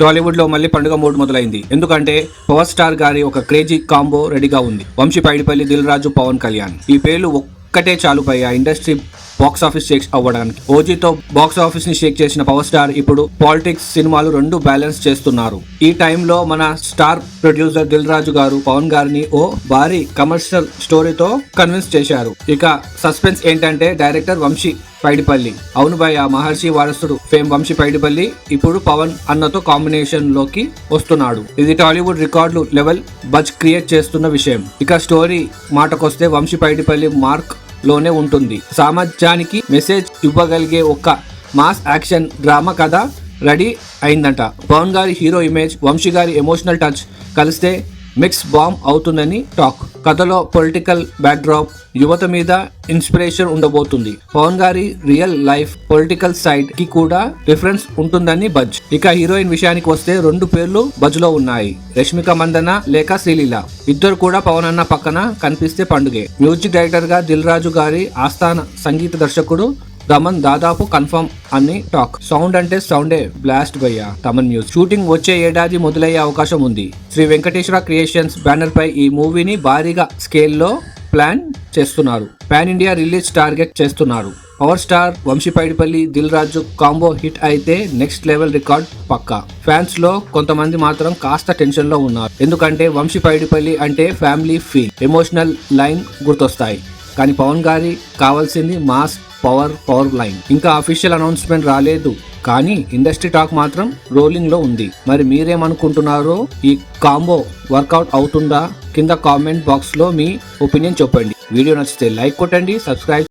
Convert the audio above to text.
టాలీవుడ్లో మళ్ళీ పండుగ మూడ్ మొదలైంది. ఎందుకంటే పవర్ స్టార్ గారి ఒక క్రేజీ కాంబో రెడీగా ఉంది. వంశీ పైడిపల్లి దిల్ రాజు పవన్ కళ్యాణ్. ఈ పేర్లు ఒక్కటే చాలుపై ఆ ఇండస్ట్రీ బాక్స్ ఆఫీస్ షేక్ అవ్వడానికి. ఓజీతో బాక్స్ ఆఫీస్ని షేక్ చేసిన పవర్ స్టార్ ఇప్పుడు పాలిటిక్స్ సినిమాలు రెండు బ్యాలెన్స్ చేస్తున్నారు. ఈ టైంలో మన స్టార్ ప్రొడ్యూసర్ దిల్ రాజు గారు పవన్ గారిని ఓ భారీ కమర్షియల్ స్టోరీతో కన్విన్స్ చేశారు. ఇక సస్పెన్స్ ఏంటంటే డైరెక్టర్ వంశీ పైడిపల్లి. అవును భయ్ ఆ మహర్షి వారసుడు ఫేమ్ వంశీ పైడిపల్లి ఇప్పుడు పవన్ అన్నతో కాంబినేషన్లోకి వస్తున్నాడు. ఇది టాలీవుడ్ రికార్డులు లెవెల్ బజ్ క్రియేట్ చేస్తున్న విషయం. ఇక స్టోరీ మాటకొస్తే వంశీ పైడిపల్లి మార్క్లోనే ఉంటుంది. సమాజానికి మెసేజ్ ఇవ్వగలిగే ఒక మాస్ యాక్షన్ డ్రామా కథ రెడీ అయిందంట. పవన్ గారి హీరో ఇమేజ్ వంశీ గారి ఎమోషనల్ టచ్ కలిస్తే మిక్స్ బాంబ్ అవుతుందని టాక్. కథలో పొలిటికల్ బ్యాక్డ్రాప్ యువత మీద ఇన్స్పిరేషన్ ఉండబోతుంది. పవన్ గారి రియల్ లైఫ్ పొలిటికల్ సైడ్కి కూడా రిఫరెన్స్ ఉంటుందని బజ్. ఇక హీరోయిన్ విషయానికి వస్తే రెండు పేర్లు బజ్లో ఉన్నాయి. రష్మిక మందన లేక శ్రీలీల. ఇద్దరు కూడా పవన్ అన్న పక్కన కనిపిస్తే పండుగే. మ్యూజిక్ డైరెక్టర్గా దిల్ రాజు గారి ఆస్థాన సంగీత దర్శకుడు దమన్ దాదాపు కన్ఫర్మ్ అని టాక్. సౌండ్ అంటే సౌండే బ్లాస్ట్ భయ్య తమన్ న్యూస్ షూటింగ్ వచ్చే ఏడాది మొదలయ్యే అవకాశం ఉంది. శ్రీ వెంకటేశ్వర క్రియేషన్స్ బ్యానర్ పై ఈ మూవీని భారీగా స్కేల్లో ప్లాన్ చేస్తున్నారు. పాన్ ఇండియా రిలీజ్ టార్గెట్ చేస్తున్నారు. Power star Vamshi Paidipally Dil Raju combo hit అయితే నెక్స్ట్ లెవెల్ రికార్డ్ పక్కా. ఫ్యాన్స్లో కొంతమంది మాత్రం కాస్త టెన్షన్లో ఉన్నారు. ఎందుకంటే వంశీ పైడిపల్లి అంటే ఫ్యామిలీ ఫీల్. ఎమోషనల్ లైన్ గుర్తొస్తాయి. కానీ పవన్ గారి కావాల్సింది మాస్ పవర్ పవర్ లైన్. ఇంకా అఫీషియల్ అనౌన్స్మెంట్ రాలేదు. కానీ ఇండస్ట్రీ టాక్ మాత్రం రోలింగ్లో ఉంది. మరి మీరేమనుకుంటున్నారో ఈ కాంబో వర్కౌట్ అవుతుందా? కింద కామెంట్ బాక్స్లో మీ ఒపీనియన్ చెప్పండి. వీడియో నచ్చితే లైక్ కొట్టండి సబ్స్క్రైబ్